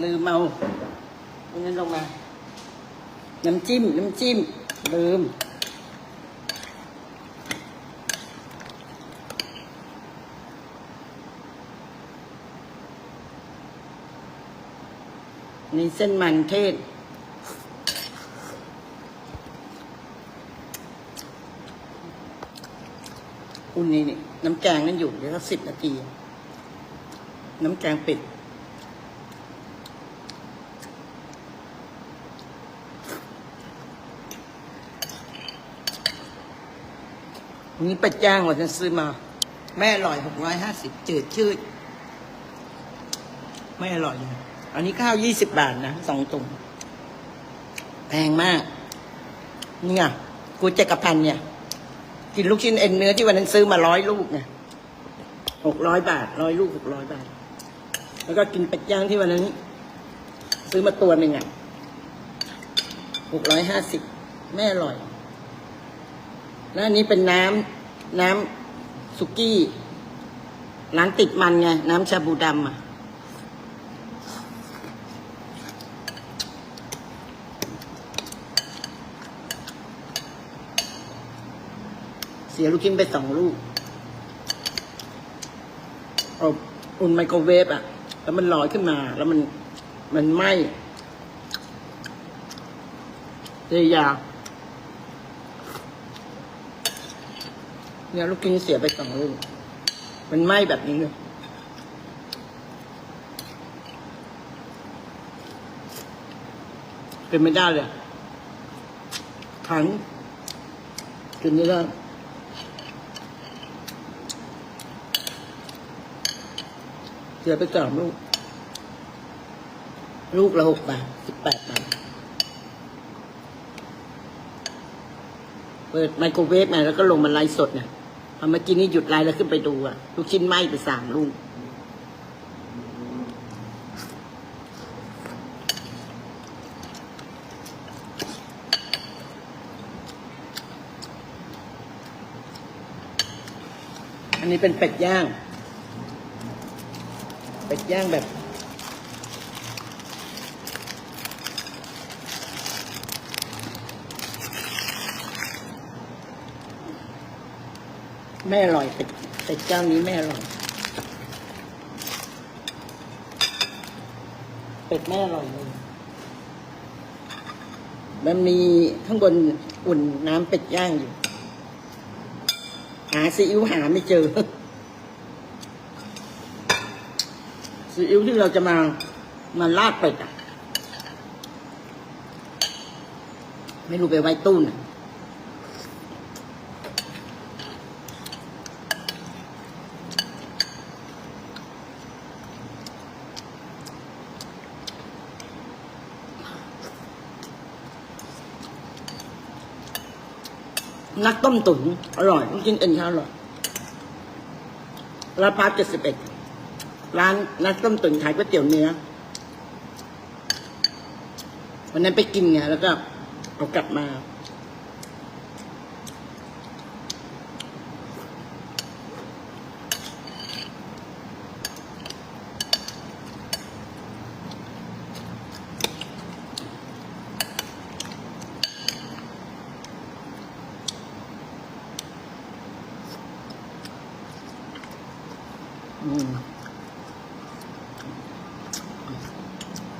ลืมเอาเอาเงินลงมา น้ำจิ้ม น้ำจิ้ม ลืม นี่เส้นมันเทศอุ่นนี่นี่น้ำแกงนั่นอยู่เดี๋ยวสักสิบนาที น้ำแกงปิด นี่เป็ดย่างวันฉันซื้อมาไม่อร่อยหกร้อยห้าสิบจืดชืด ไม่อร่อยเลยอันนี้ข้าวยี่สิบบาทนะสองตุ่มแพงมาก เนี่ยกูเจกพันเนี่ย กินลูกชิ้นเอ็นเนื้อที่วันนั้นซื้อมาร้อยลูกไงหกร้อยบาทร้อยลูกหกร้อยบาท แล้วก็กินเป็ดย่างที่วันนั้น ซื้อมาตัวหนึ่งอะหกร้อยห้าสิบไม่อร่อย แล้วอันนี้เป็นน้ำน้ำสุกี้ ร้านติดมันไง น้ำชาบูดำอะ เสียลูกชิ้นไปสองลูกอาอุ่นไมโครเวฟอะ แล้วมันลอยขึ้นมา แล้วมัน มันไหม้เลยยา เนี่ยลูกชิ้นเสียไปสองลูก มันไหม้แบบนี้เลยเป็นไม่ได้เลยขันกินไม่ได้เสียไปสามลูก ลูกละหกบาทสิบแปดบาทเปิดไมโครเวฟมาแล้วก็ลงมาไลฟ์สดเนี่ย เมื่อกี้นี้หยุดไลฟ์แล้วขึ้นไปดูอะลูกชิ้นไหม้ไปสามลูกอันนี้เป็นเป็ดย่าง เป็ดย่างแบบ ไม่อร่อยเป็ดเป็ดเจ้านี้ไม่อร่อยเป็ดไม่อร่อยเลยมันมีข้างบนอุ่นน้ำเป็ดย่างอยู่ หาซีอิ๊วหาไม่เจอซีอิ๊วที่เราจะมามาลาดเป็ดอะไม่รู้ไปไว้ตู้นะ นักต้มตุ๋นอร่อยต้องกินเอ็นข้าอร่อยร้านพาร์ทเจ็ดสิบเอ็ดร้านนักต้มตุ๋นขายก๋วยเตี๋ยวเนื้อวันนั้นไปกินไงแล้วก็เอากลับมา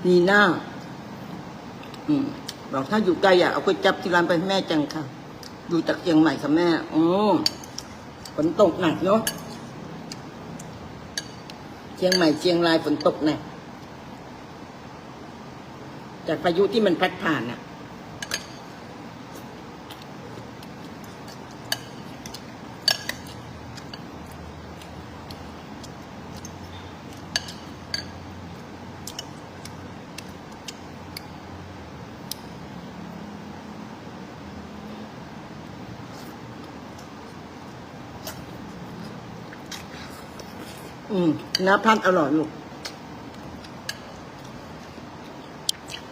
นีน่าอืมบอกถ้าอยู่ไกลอะเอาก๋วยจับที่ร้านไปให้แม่จังค่ะ อยู่จากเชียงใหม่ค่ะแม่อืมฝนตกหนักเนาะเชียงใหม่เชียงรายฝนตกหนักจากพายุที่มันพัดผ่านอะ น้ำพัดอร่อยลูก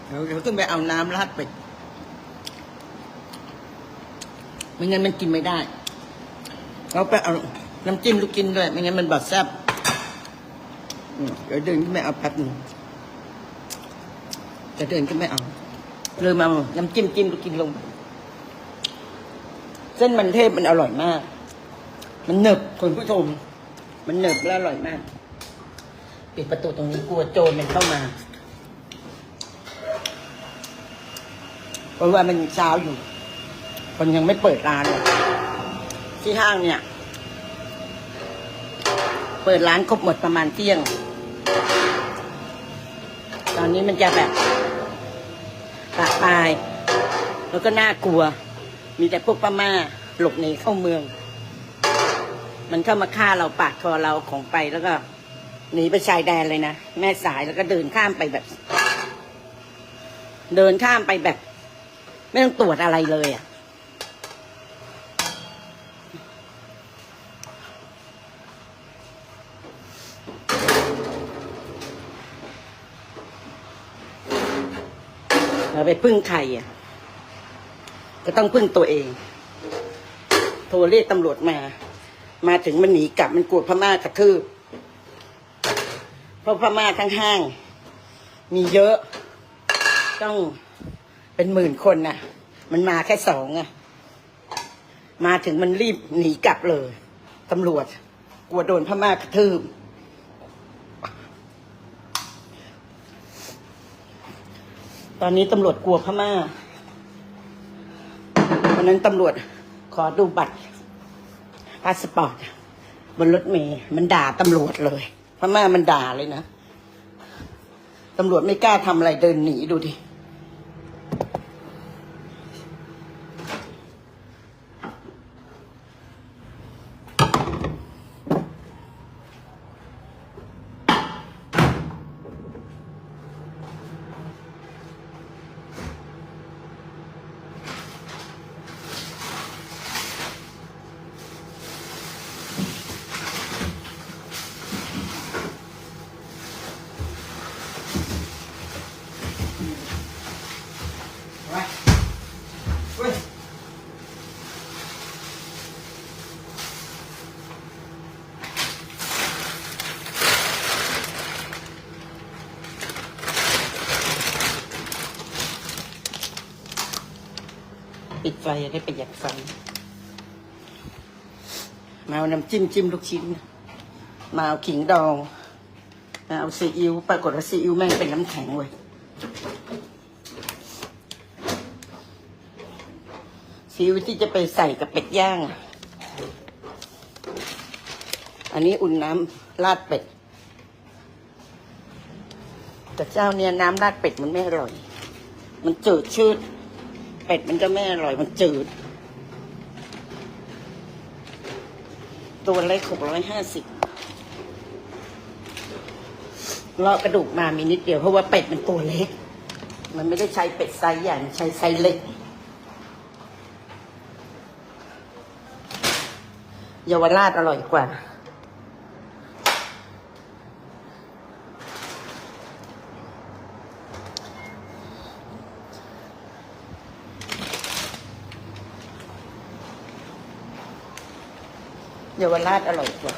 เดี๋ยวเดี๋ยวขึ้นไปเอาน้ำราดเป็ดไม่งั้นมันกินไม่ได้ เราไปเอาน้ำจิ้มลูกกินด้วย ไม่งั้นมันบาดแซ่บเดี๋ยวเดินขึ้นไปเอาแป๊บหนึงจะเดินก็ไม่เอาเลยมาน้ำจิ้มจิ้มก็กินลง เส้นมันเทศมันอร่อยมาก มันหนึบคุณผู้ชม มันหนึบและอร่อยมาก ปิดประตูตรงนี้กลัวโจรมันเข้ามาเพราะว่ามันเช้าอยู่ คนยังไม่เปิดร้านเลยที่ห้างเนี่ย เปิดร้านครบหมดประมาณเที่ยง ตอนนี้มันจะแบบปากปาย แล้วก็น่ากลัว มีแต่พวกพม่าหลบหนีเข้าเมือง มันเข้ามาฆ่าเราปาดคอเราของไปแล้วก็ หนีไปชายแดนเลยนะ แม่สายแล้วก็เดินข้ามไปแบบ เดินข้ามไปแบบ ไม่ต้องตรวจอะไรเลยอะเราไปพึ่งใครอะ ก็ต้องพึ่งตัวเอง โทรเรียกตำรวจมา มาถึงมันหนีกลับมันกลัวพม่ากระทืบ เพราะพม่าทั้งห้าง มีเยอะ ต้องเป็นหมื่นคนน่ะมันมาแค่สองอะมาถึงมันรีบหนีกลับเลยตำรวจ กลัวโดนพม่ากระทืบตอนนี้ตำรวจกลัวพม่าวันนั้นตำรวจขอดูบัตรพาสปอร์ตบนรถเมย์มันด่าตำรวจเลย พม่ามันด่าเลยนะตำรวจไม่กล้าทำอะไรเดินหนีดูดิ ปิดไฟจะได้ประหยัดไฟมาเอาน้ำจิ้มจิ้มลูกชิ้น มาเอาขิงดองมาเอาซีอิ๊วปรากฏว่าซีอิ๊วแม่งเป็นน้ำแข็งเว้ยซีอิ๊วที่จะไปใส่กับเป็ดย่างอะอันนี้อุ่นน้ำราดเป็ด แต่เจ้าเนี่ยน้ำราดเป็ดมันไม่อร่อย มันจืดชืด เป็ดมันก็ไม่อร่อยมันจืด ตัวเล็กหกร้อยห้าสิบเลาะกระดูกมามีนิดเดียวเพราะว่าเป็ดมันตัวเล็ก มันไม่ได้ใช้เป็ดไซส์ใหญ่ใช้ไซส์เล็กเยาวราชอร่อยกว่า เยาวราชอร่อยกว่า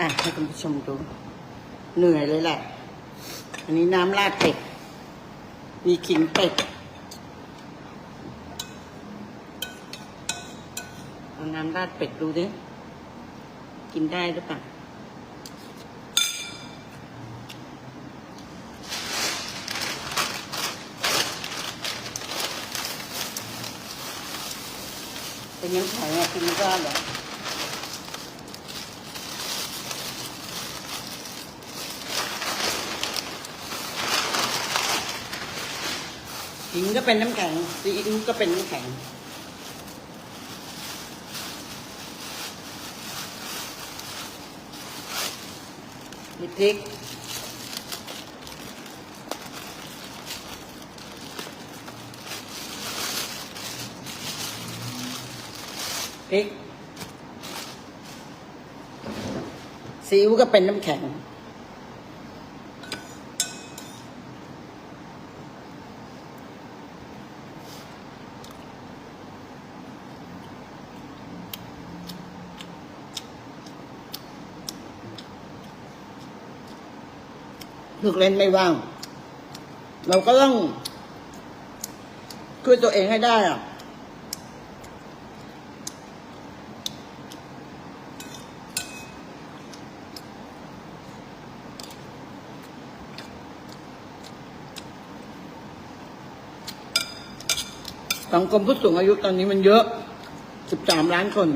อะให้คุณผู้ชมดู เหนื่อยเลยแหละ อันนี้น้ำราดเป็ด มีขิงเป็ดเอาน้ำราดเป็ดดูดิ กินได้หรือเปล่า เป็นยังไงอะกินไม่ได้เหรอขิงก็เป็นน้ำแข็งซีอิ๊วก็เป็นน้ำแข็งมีพริก พริกซีอิ๊วก็เป็นน้ำแข็ง ลูกเล่นไม่ว่าง เราก็ต้องช่วยตัวเองให้ได้อะ สังคมผู้สูงอายุตอนนี้มันเยอะ 13 ล้านคน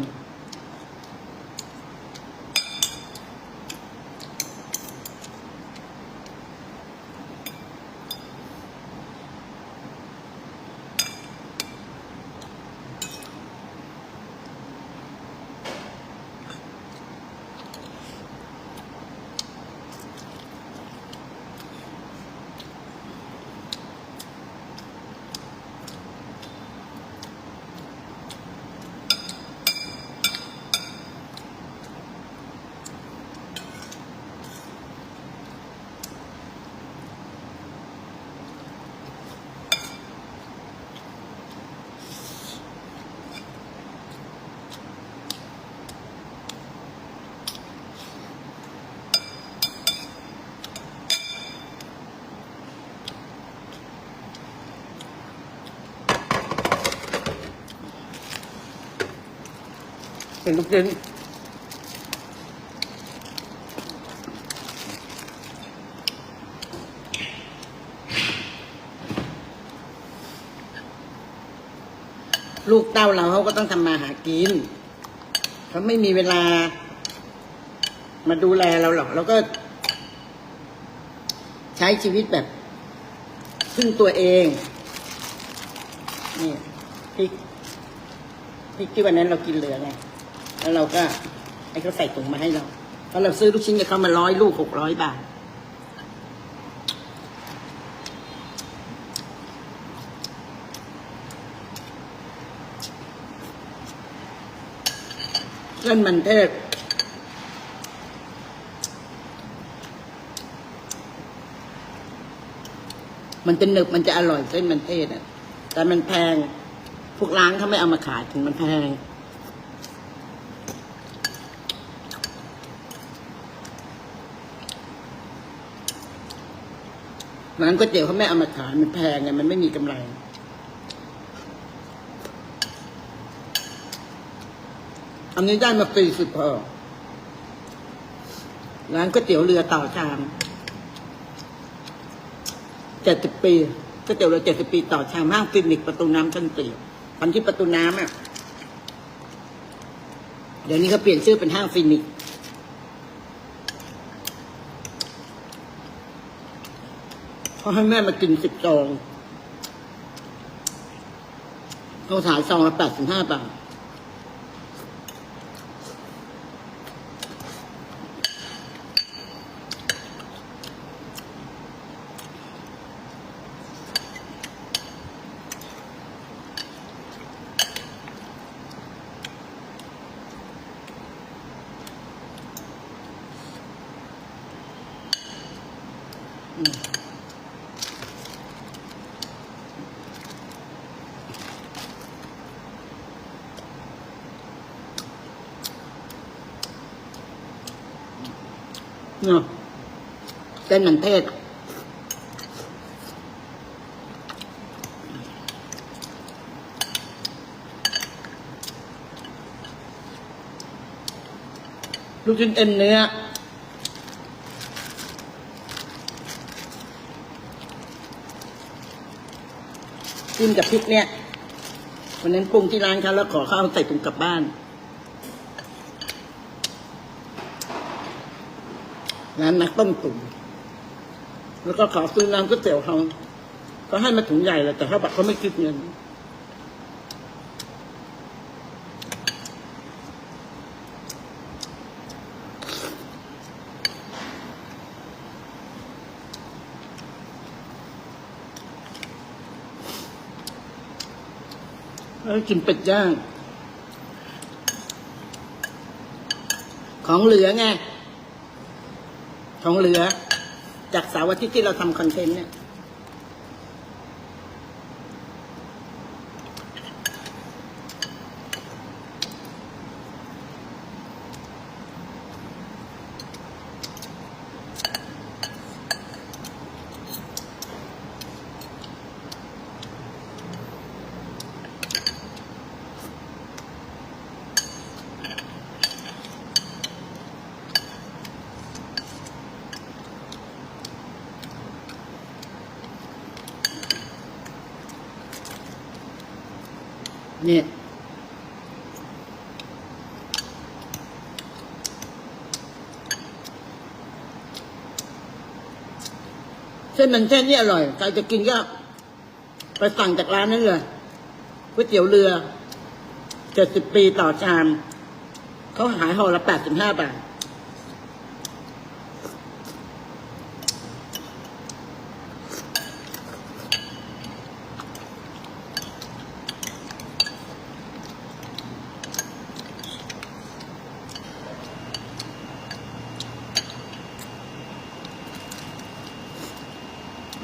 ็นลูกชิ้นลูกเต้าเราเขาก็ต้องทำมาหากิน เขาไม่มีเวลา มาดูแลเราหรอกเราก็ ใช้ชีวิตแบบพึ่งตัวเอง นี่พริกพริกที่วันนั้นเรากินเหลือไง แล้วเราก็ให้เขาใส่ถุงมาให้เราเพราะเราซื้อลูกชิ้นกับเขามาร้อยลูกหกร้อยบาทเส้นมันเทศมันจะหนึบมันจะอร่อยเส้นมันเทศอะ แต่มันแพง พวกร้านเขาไม่เอามาขายถึงมันแพง ร้านก๋วยเตี๋ยวเขาไม่เอามาขายมันแพงไงมันไม่มีกำไร อันนี้ได้มาปีสิบพอร้านก๋วยเตี๋ยวเรือต่อชามเจ็ดสิบปีก๋วยเตี๋ยวเรือเจ็ดสิบปีต่อชามห้างฟินิกซ์ประตูน้ำชั้นสี่อันที่ประตูน้ำอะเดี๋ยวนี้เขาเปลี่ยนชื่อเป็นห้างฟินิก เขาให้แม่มากินสิบซองเขาขายซองละแปดสิบห้าบาท เนาะเส้นมันเทศลูกชิ้นเอ็นเนื้อจิ้มกับพริกเนี่ยวันนั้นปรุงที่ร้านเขาแล้วขอเขาเอาใส่ถุงกลับบ้าน ร้านนักต้มตุ๋นแล้วก็ขอซื้อน้ำก๋วยเตี๋ยวเขาก็ให้มาถุงใหญ่เลยแต่เขาบอกเขาไม่คิดเงินแล้วกินเป็ดย่าง ของเหลือไง ของเหลือ จากเสาร์อาทิตย์ที่เราทำคอนเทนต์เนี่ย นี่ยเส้นมันเส้นนี่อร่อย ใครจะกินก็ไปสั่งจากร้านนั้นเลยก๋วยเตี๋ยวเรือ เจ็ดสิบปีต่อชาม เขาหายห่อละแปดสิบห้าบาท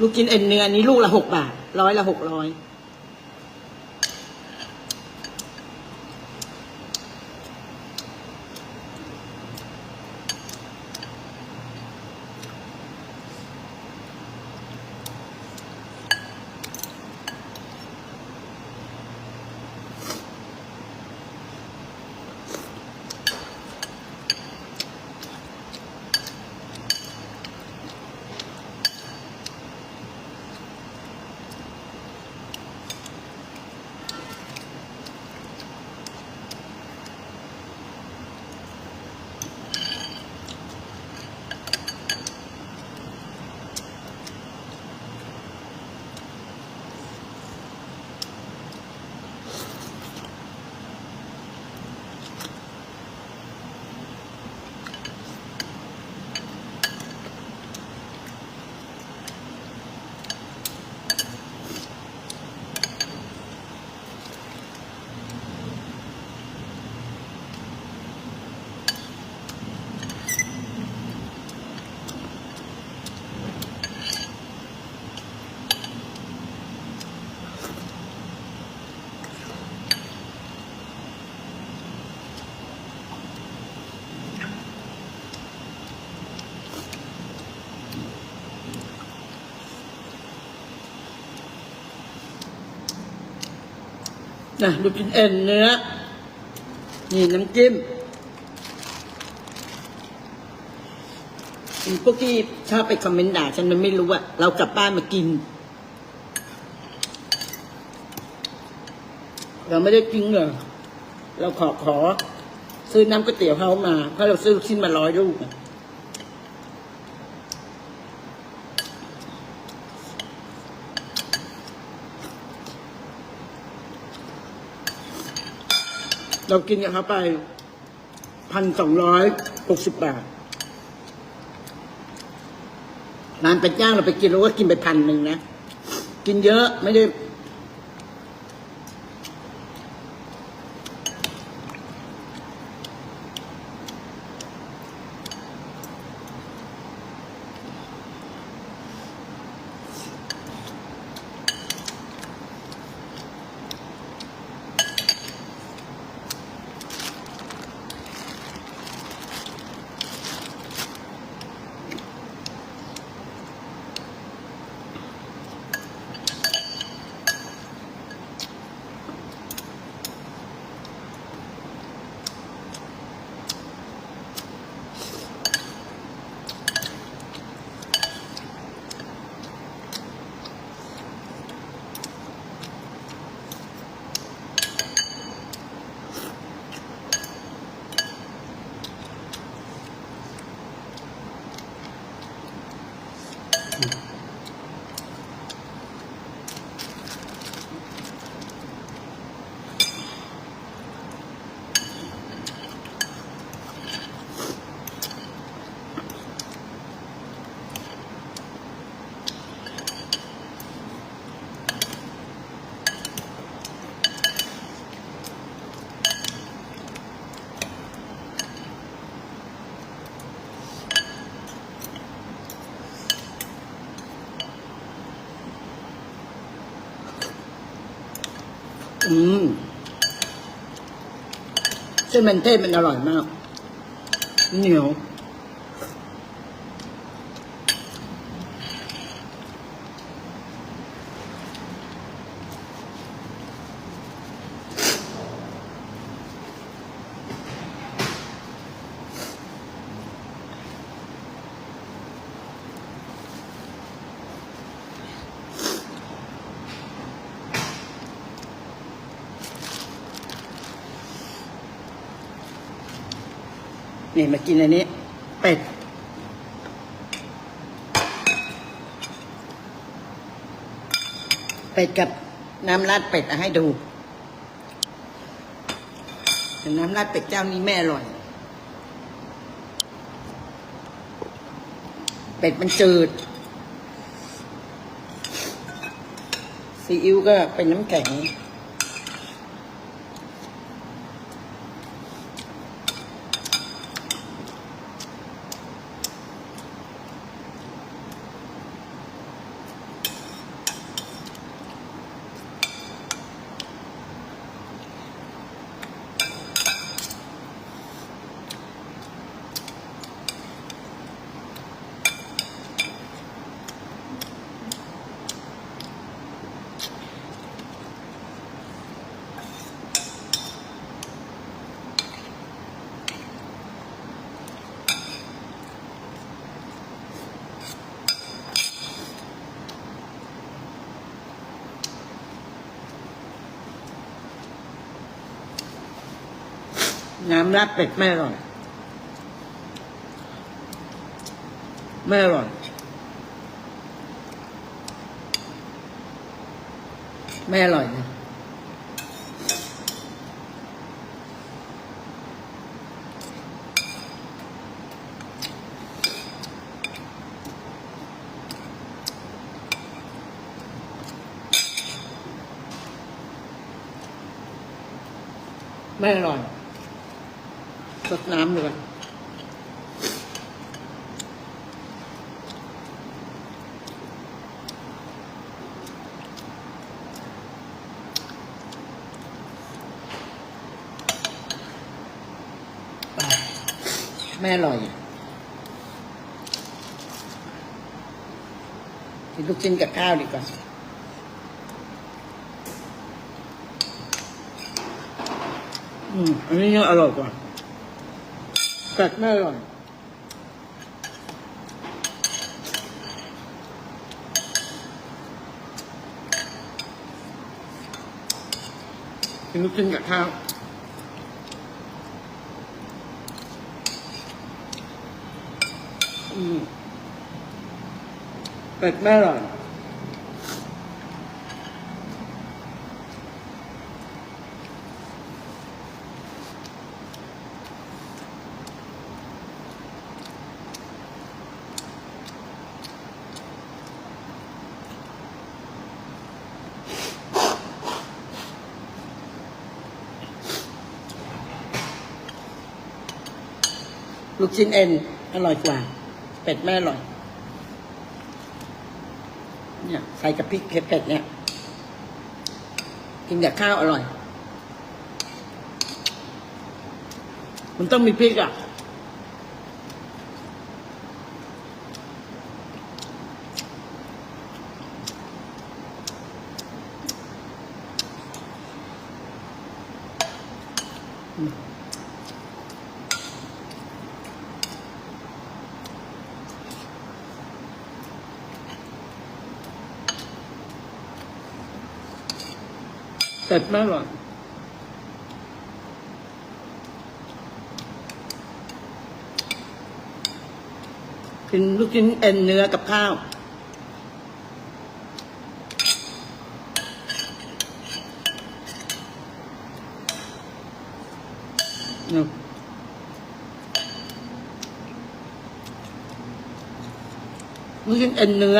ลูกชิ้นเอ็นเนื้ออันนี้ลูกละหกบาทร้อยละหกร้อย นะลูกินเอ็นเนื้อ นี่น้ำจิ้มอีพวกที่ชอบไปคอมเมนต์ด่าฉันมันไม่รู้อะเรากลับบ้านมากิน เราไม่ได้กินเหรอเราขอขอ ซื้อน้ำก๋วยเตี๋ยวเขามา เพราะเราซื้อลูกชิ้นมาร้อยลูกอะ เรากินกับเขาไปพันสองร้อยหกสิบบาทร้านเป็ดย่างเราไปกินเราก็กินไปพันหนึ่งนะ กินเยอะไม่ได้ อืมเส้นมันเทศมันอร่อยมากเหนียว นี่มากินอันนี้ เป็ด เป็ดกับน้ำราดเป็ดอะให้ดูแต่น้ำราดเป็ดเจ้านี้แม่อร่อย เป็ดมันจืด ซีอิ๊วก็เป็นน้ำแข็ง น้ำราดเป็ดแม่อร่อยแม่อร่อยแม่อร่อยนะแม่อร่อย สดน้ำเลยแม่อร่อยกินลูกชิ้นกับข้าวดีกว่าอืมอันนี้ยังอร่อยกว่า กัดไม่อร่อยกินลูกชิ้นกับข้าวอืมเป็ดไม่อร่อย ลูกชิ้นเอ็น อร่อยกว่า เป็ดไม่อร่อย เนี่ย ใส่กับพริกเผ็ดๆเนี่ย กินกับข้าวอร่อย มันต้องมีพริกอะ เป็ดไม่อร่อกินลูกชิ้นเอ็นเนื้อกับข้าวอืมลูกชิ้นเอ็นเนื้อ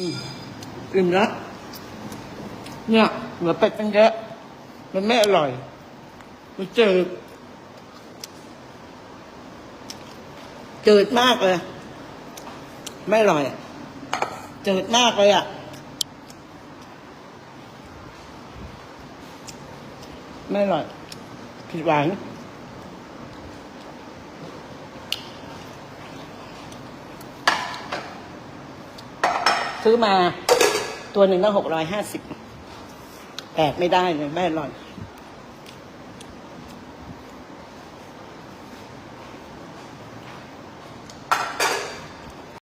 อืมอิ่มแล้วเนี่ยเหลือเป็ดตั้งเยอะมันไม่อร่อย มันจืดจืดมากเลย ไม่อร่อยจืดมากเลยอะไม่อร่อยผิดหวัง ซื้อมาตัวหนึ่งก็หกร้อยห้าสิบแปดไม่ได้เลยไม่อร่อย